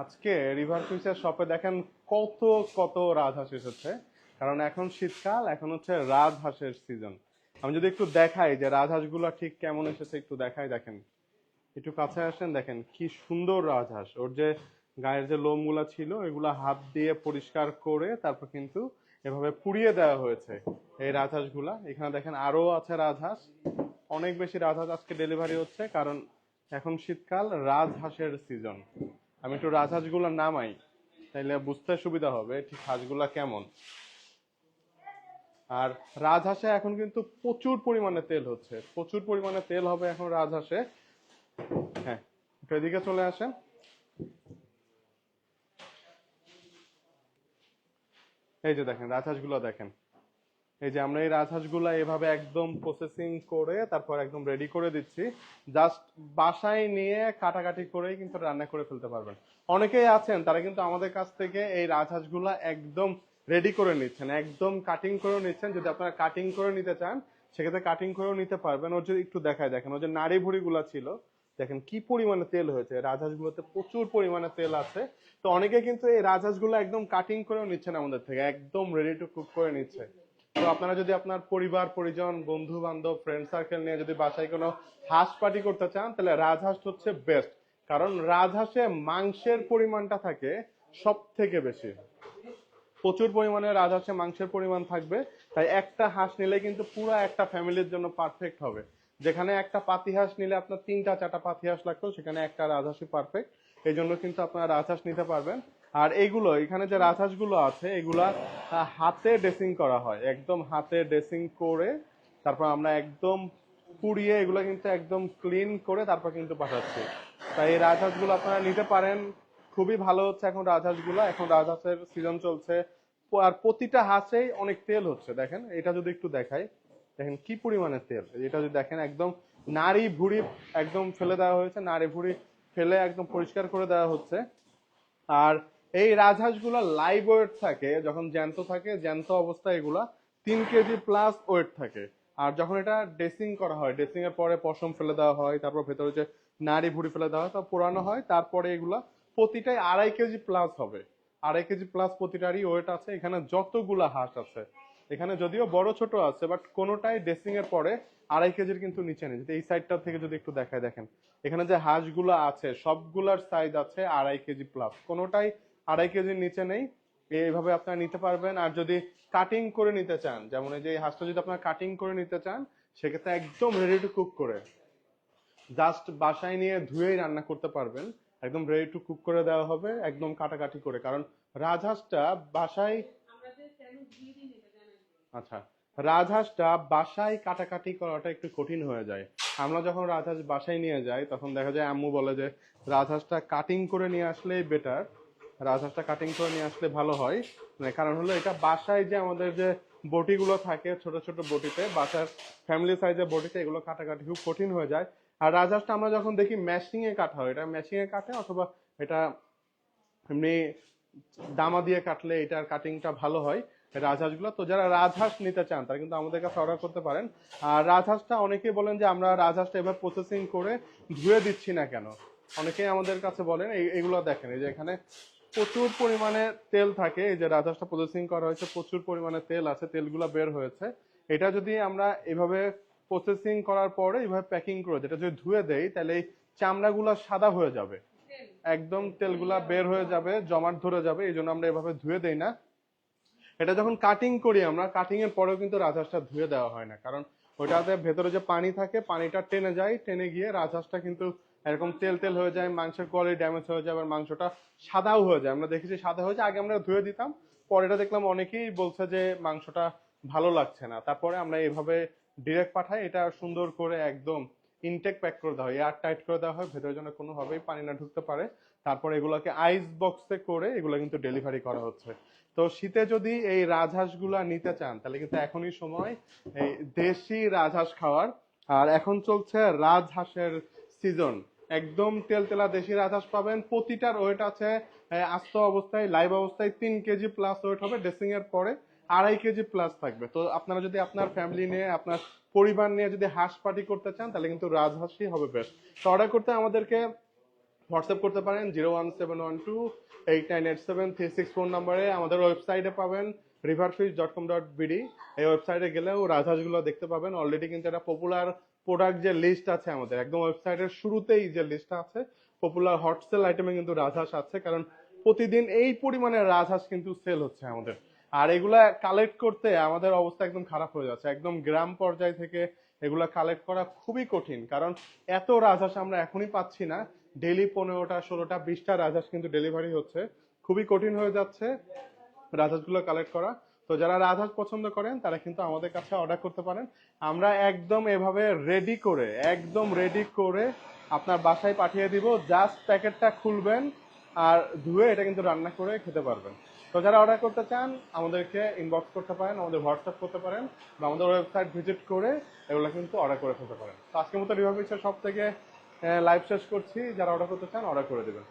আজকে রিভার ফিশের শপে দেখেন কত কত রাজহাঁস এসেছে কারণ এখন শীতকাল, এখন হচ্ছে রাজহাঁসের সিজন আমি যদি একটু দেখাই যে রাজহাঁসগুলো ঠিক কেমন এসেছে, একটু দেখাই, দেখেন। একটু কাছে আসেন, দেখেন কি সুন্দর রাজহাঁস ওর যে গায়ের যে লোমগুলা ছিল, এগুলা হাত দিয়ে পরিষ্কার করে তারপর কিন্তু এভাবে পুড়িয়ে দেওয়া হয়েছে এই রাজহাঁসগুলা এখানে দেখেন আরও আছে রাজহাঁস অনেক বেশি রাজহাঁস আজকে ডেলিভারি হচ্ছে, কারণ এখন শীতকাল রাজহাঁসের সিজন আমি একটু রাজহাঁসগুলো নামাই তাইলে বুঝতে সুবিধা হবে ঠিক হাঁসগুলা কেমন। আর রাজহাঁসে এখন কিন্তু প্রচুর পরিমাণে তেল হচ্ছে, প্রচুর পরিমাণে তেল হবে এখন রাজহাঁসে হ্যাঁ এদিকে চলে আসেন। এই যে দেখেন রাজহাঁসগুলো দেখেন। এই যে আমরা এই রাজহাঁসগুলো এভাবে একদম প্রসেসিং করে, তারপর একদম রেডি করে দিচ্ছি। জাস্ট বাসায় নিয়ে কাটাকাটি করেই কিন্তু রান্না করে ফেলতে পারবেন। অনেকেই আছেন, তারা কিন্তু আমাদের কাছ থেকে এই রাজহাঁসগুলো একদম রেডি করে নিচ্ছেন, একদম কাটিং করে নিচ্ছেন। যদি আপনারা কাটিং করে নিতে চান, সেক্ষেত্রে কাটিং করেও নিতে পারবেন। ওর যদি একটু দেখায়, দেখেন, ওর যে নাড়ি ভুড়িগুলো ছিল, দেখেন কি পরিমাণে তেল হয়েছে। রাজহাঁসগুলোতে প্রচুর পরিমাণে তেল আছে। তো অনেকে কিন্তু এই রাজহাঁসগুলো একদম কাটিং করেও নিচ্ছেন আমাদের থেকে, একদম রেডি টু কুক করে নিচ্ছে। তো আপনারা যদি আপনার পরিবার, পরিজন, বন্ধু, বান্ধব ফ্রেন্ড সার্কেল নিয়ে যদি বাসায় কোনো হাঁস পার্টি করতে চান, তাহলে রাজহাঁস হচ্ছে বেস্ট কারণ রাজহাঁসে মাংসের পরিমাণটা থাকে সব থেকে বেশি। প্রচুর পরিমাণে রাজহাঁসে মাংসের পরিমাণ থাকবে। তাই একটা হাঁস নিলে কিন্তু পুরো একটা ফ্যামিলির জন্য পারফেক্ট হবে। যেখানে একটা পাতি হাঁস নিলে আপনার তিনটা, চারটা পাতি হাঁস লাগতো, সেখানে একটা রাজহাঁসই পারফেক্ট এই জন্য কিন্তু আপনারা রাজহাঁস নিতে পারবেন। আর এগুলো, এখানে যে রাজহাঁসগুলো আছে, এগুলা হাতে ড্রেসিং করা হয়। একদম হাতে ড্রেসিং করে, তারপর আমরা একদম পুড়িয়ে এগুলো কিন্তু একদম ক্লিন করে তারপর কিন্তু পাঠাচ্ছি। তাই এই রাজহাঁসগুলো আপনারা নিতে পারেন। খুবই ভালো হচ্ছে এখন রাজহাঁসগুলো। এখন রাজহাঁসের সিজন চলছে। আর প্রতিটা হাঁসেই অনেক তেল হচ্ছে। দেখেন, এটা যদি একটু দেখাই। দেখেন কি পরিমাণে তেল। এটা যদি দেখেন, একদম নাড়ি ভুড়ি একদম ফেলে দেওয়া হয়েছে। নাড়ি ভুড়ি ফেলে একদম পরিষ্কার করে দেওয়া হচ্ছে। আর এই রাজহাঁসগুলো লাইভ ওয়েট থাকে, যখন জ্যান্ত থাকে, জ্যান্ত অবস্থায় এগুলা তিন কেজি প্লাস ওয়েট থাকে। আর যখন এটা ড্রেসিং করা হয় ড্রেসিং এর পরে পশম ফেলে দেওয়া হয়, তারপর ভেতরে যে নাড়ি ভুড়ি ফেলে দেওয়া হয়, তা পোড়ানো হয়, তারপরে এগুলা প্রতিটাই আড়াই কেজি প্লাস হবে। আড়াই কেজি প্লাস প্রতিটারই ওয়েট আছে, এখানে যতগুলা হাঁস আছে। এখানে যদিও বড় ছোট আছে বাট কোনোটাই ড্রেসিং এর পরে আড়াই কেজির কিন্তু নিচে নেই। এই সাইডটা থেকে যদি একটু দেখায় দেখেন। এখানে যে হাঁসগুলো আছে, সবগুলার সাইজ আছে আড়াই কেজি প্লাস কোনোটাই আড়াই কেজির নিচে নেই, এইভাবে আপনারা নিতে পারবেন। আর যদি কাটিং করে নিতে চান, যেমন এই যে হাঁসটা যদি আপনারা কাটিং করে নিতে চান, সেক্ষেত্রে একদম রেডি টু কুক করে। জাস্ট বাসায় নিয়ে ধুয়েই রান্না করতে পারবেন। একদম রেডি টু কুক করে দেওয়া হবে, একদম কাটাকাটি করে। কারণ রাজহাঁসটা বাসায় আচ্ছা রাজহাঁসটা বাসায় কাটাকাটি করাটা একটু কঠিন হয়ে যায়। আমরা যখন রাজহাঁস বাসায় নিয়ে যাই, তখন দেখা যায় আম্মু বলে যে, রাজহাঁসটা কাটিং করে নিয়ে আসলেই বেটার রাজহাঁসটা কাটিং করে নিয়ে আসলে ভালো হয়। মানে কারণ হলো এটা বাসায় যে আমাদের যে বটিগুলো থাকে, ছোট ছোট বটিতে, বাসার ফ্যামিলি সাইজের বটিতে এগুলো কাটাকাটি খুব কঠিন হয়ে যায়। আর রাজহাঁসটা আমরা যখন দেখি ম্যাশিং এ কাটা হয়, এটা ম্যাশিং এ কাটে অথবা এটা এমনি দামা দিয়ে কাটলে এটার কাটিংটা ভালো হয় রাজহাঁসগুলো। তো যারা রাজহাঁস নিতে চান, তারা কিন্তু আমাদের কাছে অর্ডার করতে পারেন। আর রাজহাঁসটা অনেকেই বলেন যে আমরা রাজহাঁসটা এবার প্রসেসিং করে ধুয়ে দিচ্ছি না কেন? অনেকেই আমাদের কাছে বলেন, এই- এগুলো দেখেন, এই যে এখানে প্রচুর পরিমাণে তেল থাকে। এই যে রাজহাঁসটা প্রসেসিং করা হয়েছে, প্রচুর পরিমাণে তেল আছে, তেলগুলো বের হয়েছে। এটা যদি আমরা এভাবে প্রসেসিং করার পরে এভাবে প্যাকিং করে এটা যদি ধুয়ে দেই, তাহলে এই চামড়াগুলো সাদা হয়ে যাবে। একদম তেলগুলা বের হয়ে যাবে, জমাট ধরে যাবে, এই জন্য আমরা এভাবে ধুয়ে দেই না। এটা যখন কাটিং করি আমরা কাটিং এর পরেও কিন্তু রাজহাঁসটা ধুয়ে দেওয়া হয় না। কারণ ওইটাতে ভেতরে যে পানি থাকে, পানিটা টেনে যায়, টেনে গিয়ে রাজহাঁসটা কিন্তু এরকম তেল তেল হয়ে যায়, মাংসের কোয়ালিটি ড্যামেজ হয়ে যায়, আবার মাংসটা সাদাও হয়ে যায়। আমরা দেখেছি সাদা হয়ে যায় আগে আমরা ধুয়ে দিতাম পরে এটা দেখলাম অনেকেই বলছে যে মাংসটা ভালো লাগছে না। তারপরে আমরা এভাবে ডিরেক্ট পাঠাই, এটা সুন্দর করে একদম ইনটেক প্যাক করে দেওয়া হয় এয়ার টাইট করে দেওয়া হয়, ভেতরে যেন কোনোভাবেই পানি না ঢুকতে পারে। তারপরে এগুলোকে আইস বক্সে করে এগুলো কিন্তু ডেলিভারি করা হচ্ছে। তো শীতে যদি এই রাজহাঁসগুলা নিতে চান, তাহলে কিন্তু এখনই সময় এই দেশি রাজহাঁস খাওয়ার। আর এখন চলছে রাজহাঁসের সিজন একদম তেলতেলা দেশি রাজহাঁস পাবেন। প্রতিটার ওয়েট আছে আস্ত অবস্থায় লাইভ অবস্থায়। তিন কেজি প্লাস ওয়েট হবে ড্রেসিং এর পরে আড়াই কেজি প্লাস থাকবে। তো আপনারা যদি আপনার ফ্যামিলি নিয়ে, আপনার পরিবার নিয়ে যদি হাঁস পার্টি করতে চান, তাহলে কিন্তু রাজহাঁসই হবে বেস্ট তো অর্ডার করতে আমাদেরকে হোয়াটসঅ্যাপ করতে পারেন zero one seven one two eight nine eight seven three six phone নাম্বারে। আমাদের ওয়েবসাইটে পাবেন riverfish dot com dot BD এই ওয়েবসাইটে গেলেও রাজহাঁসগুলো দেখতে পাবেন। অলরেডি কিন্তু একটা পপুলার প্রোডাক্ট যে লিস্ট আছে আমাদের, একদম ওয়েবসাইটের শুরুতেই যে লিস্টটা আছে পপুলার হটসেল আইটেমে কিন্তু রাজহাঁস আছে, কারণ প্রতিদিন এই পরিমাণে রাজহাঁস কিন্তু সেল হচ্ছে আমাদের। আর এগুলা কালেক্ট করতে আমাদের অবস্থা একদম খারাপ হয়ে যাচ্ছে, একদম গ্রাম পর্যায় থেকে এগুলা কালেক্ট করা খুবই কঠিন, কারণ এত রাজহাঁস আমরা এখনই পাচ্ছি না। ডেলি পনেরোটা, ষোলোটা, বিশটা রাজহাঁস কিন্তু ডেলিভারি হচ্ছে, খুবই কঠিন হয়ে যাচ্ছে রাজহাঁসগুলো কালেক্ট করা। তো যারা রাজহাঁস পছন্দ করেন, তারা কিন্তু আমাদের কাছে অর্ডার করতে পারেন। আমরা একদম এভাবে রেডি করে, একদম রেডি করে আপনার বাসায় পাঠিয়ে দিব। জাস্ট প্যাকেটটা খুলবেন আর ধুয়ে এটা কিন্তু রান্না করে খেতে পারবেন। তো যারা অর্ডার করতে চান, আমাদেরকে ইনবক্স করতে পারেন, আমাদের হোয়াটসঅ্যাপ করতে পারেন বা আমাদের ওয়েবসাইট ভিজিট করে এগুলো কিন্তু অর্ডার করে ফেলতে পারেন। তো আজকের মতো রিভার সব থেকে লাইভ শেষ করছি। যারা অর্ডার করতে চান অর্ডার করে দেবেন।